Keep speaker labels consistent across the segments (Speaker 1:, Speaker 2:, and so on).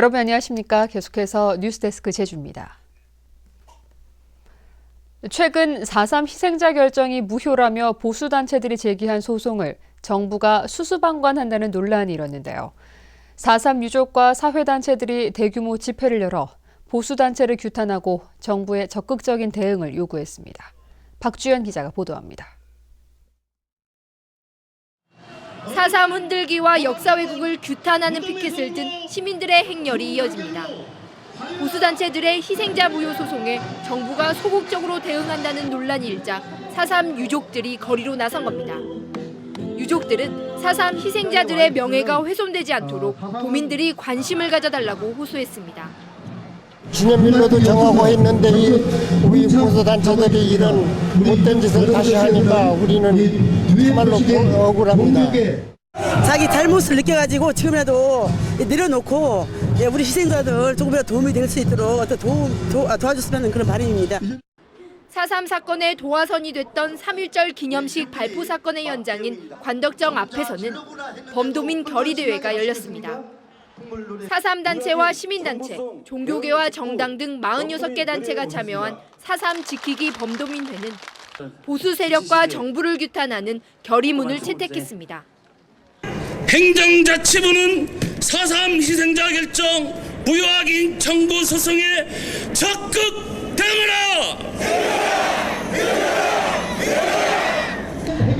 Speaker 1: 여러분 안녕하십니까? 계속해서 뉴스데스크 제주입니다. 최근 4.3 희생자 결정이 무효라며 보수단체들이 제기한 소송을 정부가 수수방관한다는 논란이 일었는데요. 4.3 유족과 사회단체들이 대규모 집회를 열어 보수단체를 규탄하고 정부의 적극적인 대응을 요구했습니다. 박주연 기자가 보도합니다.
Speaker 2: 4.3 흔들기와 역사 왜곡을 규탄하는 피켓을 든 시민들의 행렬이 이어집니다. 보수단체들의 희생자 무효 소송에 정부가 소극적으로 대응한다는 논란이 일자 4.3 유족들이 거리로 나선 겁니다. 유족들은 4.3 희생자들의 명예가 훼손되지 않도록 도민들이 관심을 가져달라고 호소했습니다.
Speaker 3: 기념일로도 정하고 했는데 이 우리 보수단체들이 이런 못된 짓을 다시 하니까 우리는 정말로 억울합니다.
Speaker 4: 자기 잘못을 느껴가지고 지금이라도 내려놓고 예, 우리 희생자들 조금이라도 도움이 될 수 있도록 어떤 도움 도, 아, 도와줬으면 하는 그런 바람입니다.
Speaker 2: 4.3 사건의 도화선이 됐던 3.1절 기념식 발포 사건의 현장인 관덕정 앞에서는 범도민 결의대회가 열렸습니다. 4.3 단체와 시민단체, 종교계와 정당 등 46개 단체가 참여한 4.3 지키기 범도민회는 보수 세력과 정부를 규탄하는 결의문을 채택했습니다.
Speaker 5: 행정자치부는 4.3 희생자 결정 무효확인 청구 소송에 적극 대응하라!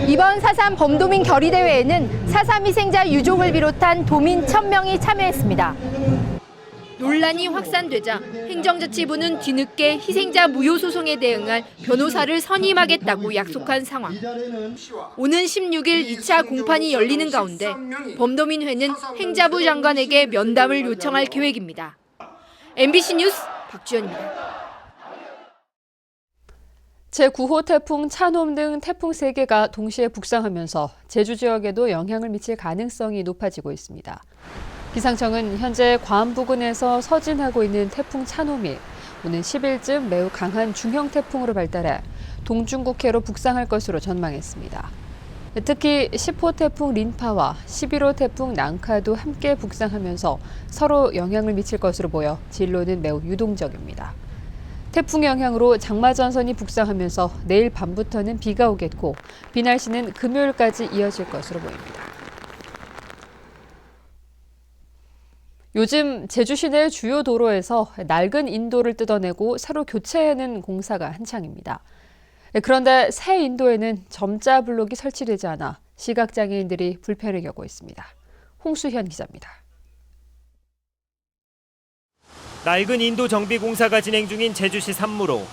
Speaker 2: 이번 4.3 범도민 결의대회에는 4.3 희생자 유족을 비롯한 도민 1000명이 참여했습니다. 논란이 확산되자 행정자치부는 뒤늦게 희생자 무효 소송에 대응할 변호사를 선임하겠다고 약속한 상황. 오는 16일 2차 공판이 열리는 가운데 범도민회는 행자부 장관에게 면담을 요청할 계획입니다. MBC 뉴스 박주연입니다.
Speaker 1: 제9호 태풍 차놈 등 태풍 3개가 동시에 북상하면서 제주 지역에도 영향을 미칠 가능성이 높아지고 있습니다. 기상청은 현재 괌 부근에서 서진하고 있는 태풍 차놈이 오는 10일쯤 매우 강한 중형 태풍으로 발달해 동중국해로 북상할 것으로 전망했습니다. 특히 10호 태풍 린파와 11호 태풍 난카도 함께 북상하면서 서로 영향을 미칠 것으로 보여 진로는 매우 유동적입니다. 태풍 영향으로 장마전선이 북상하면서 내일 밤부터는 비가 오겠고 비 날씨는 금요일까지 이어질 것으로 보입니다. 요즘 제주 시내 주요 도로에서 낡은 인도를 뜯어내고 새로 교체하는 공사가 한창입니다. 그런데 새 인도에는 점자 블록이 설치되지 않아 시각장애인들이 불편을 겪고 있습니다. 홍수현 기자입니다.
Speaker 6: 낡은 인도 정비 공사가 진행 중인 제주시 산무로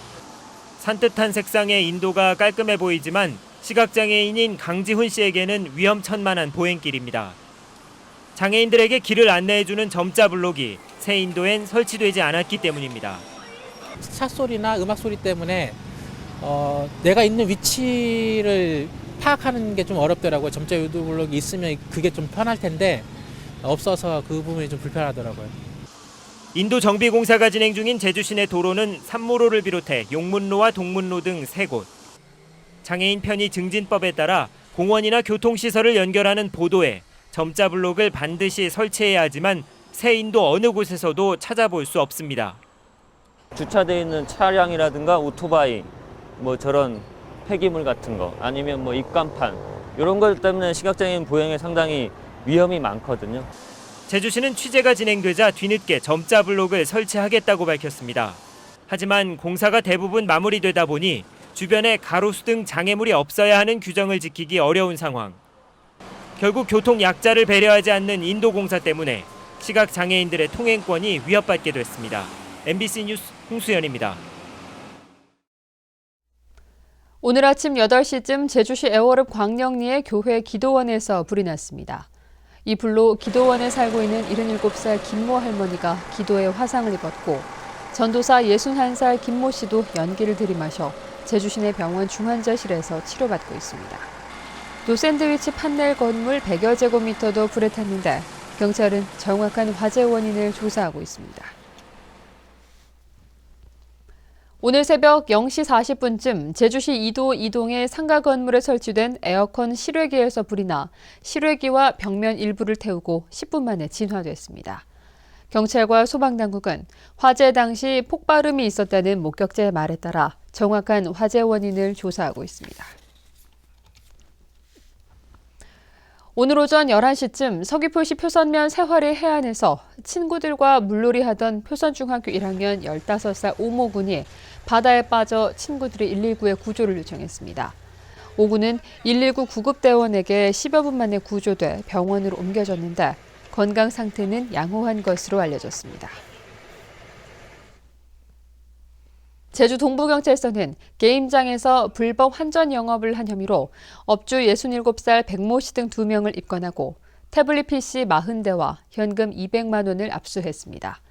Speaker 6: 산뜻한 색상의 인도가 깔끔해 보이지만 시각장애인인 강지훈 씨에게는 위험천만한 보행길입니다. 장애인들에게 길을 안내해주는 점자 블록이 새 인도엔 설치되지 않았기 때문입니다.
Speaker 7: 차 소리나 음악 소리 때문에 어, 내가 있는 위치를 파악하는 게 좀 어렵더라고요. 점자 유도 블록이 있으면 그게 좀 편할 텐데 없어서 그 부분이 좀 불편하더라고요.
Speaker 6: 인도 정비 공사가 진행 중인 제주 시내 도로는 산무로를 비롯해 용문로와 동문로 등 세 곳. 장애인 편의 증진법에 따라 공원이나 교통시설을 연결하는 보도에 점자 블록을 반드시 설치해야 하지만 새 인도 어느 곳에서도 찾아볼 수 없습니다.
Speaker 8: 주차되어 있는 차량이라든가 오토바이 뭐 저런 폐기물 같은 거 아니면 뭐 입간판 이런 것 때문에 시각장애인 보행에 상당히 위험이 많거든요.
Speaker 6: 제주시는 취재가 진행되자 뒤늦게 점자 블록을 설치하겠다고 밝혔습니다. 하지만 공사가 대부분 마무리되다 보니 주변에 가로수 등 장애물이 없어야 하는 규정을 지키기 어려운 상황. 결국 교통 약자를 배려하지 않는 인도 공사 때문에 시각 장애인들의 통행권이 위협받게 됐습니다. MBC 뉴스 홍수연입니다.
Speaker 1: 오늘 아침 8시쯤 제주시 애월읍 광령리의 교회 기도원에서 불이 났습니다. 이 불로 기도원에 살고 있는 77살 김모 할머니가 기도에 화상을 입었고 전도사 61살 김모 씨도 연기를 들이마셔 제주시내 병원 중환자실에서 치료받고 있습니다. 또 샌드위치 판넬 건물 100여 제곱미터도 불에 탔는데 경찰은 정확한 화재 원인을 조사하고 있습니다. 오늘 새벽 0시 40분쯤 제주시 이도 이동의 상가 건물에 설치된 에어컨 실외기에서 불이 나 실외기와 벽면 일부를 태우고 10분 만에 진화됐습니다. 경찰과 소방당국은 화재 당시 폭발음이 있었다는 목격자의 말에 따라 정확한 화재 원인을 조사하고 있습니다. 오늘 오전 11시쯤 서귀포시 표선면 세화리 해안에서 친구들과 물놀이 하던 표선중학교 1학년 15살 오모 군이 바다에 빠져 친구들이 119에 구조를 요청했습니다. 오 군은 119 구급대원에게 10여 분 만에 구조돼 병원으로 옮겨졌는데 건강 상태는 양호한 것으로 알려졌습니다. 제주 동부경찰서는 게임장에서 불법 환전 영업을 한 혐의로 업주 67살 백모 씨 등 2명을 입건하고 태블릿 PC 40대와 현금 200만 원을 압수했습니다.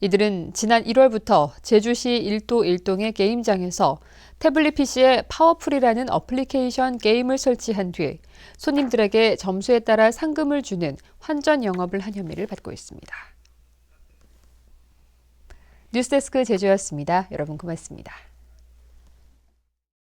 Speaker 1: 이들은 지난 1월부터 제주시 1도 1동의 게임장에서 태블릿 PC에 파워풀이라는 어플리케이션 게임을 설치한 뒤 손님들에게 점수에 따라 상금을 주는 환전 영업을 한 혐의를 받고 있습니다. 뉴스데스크 제주였습니다. 여러분 고맙습니다.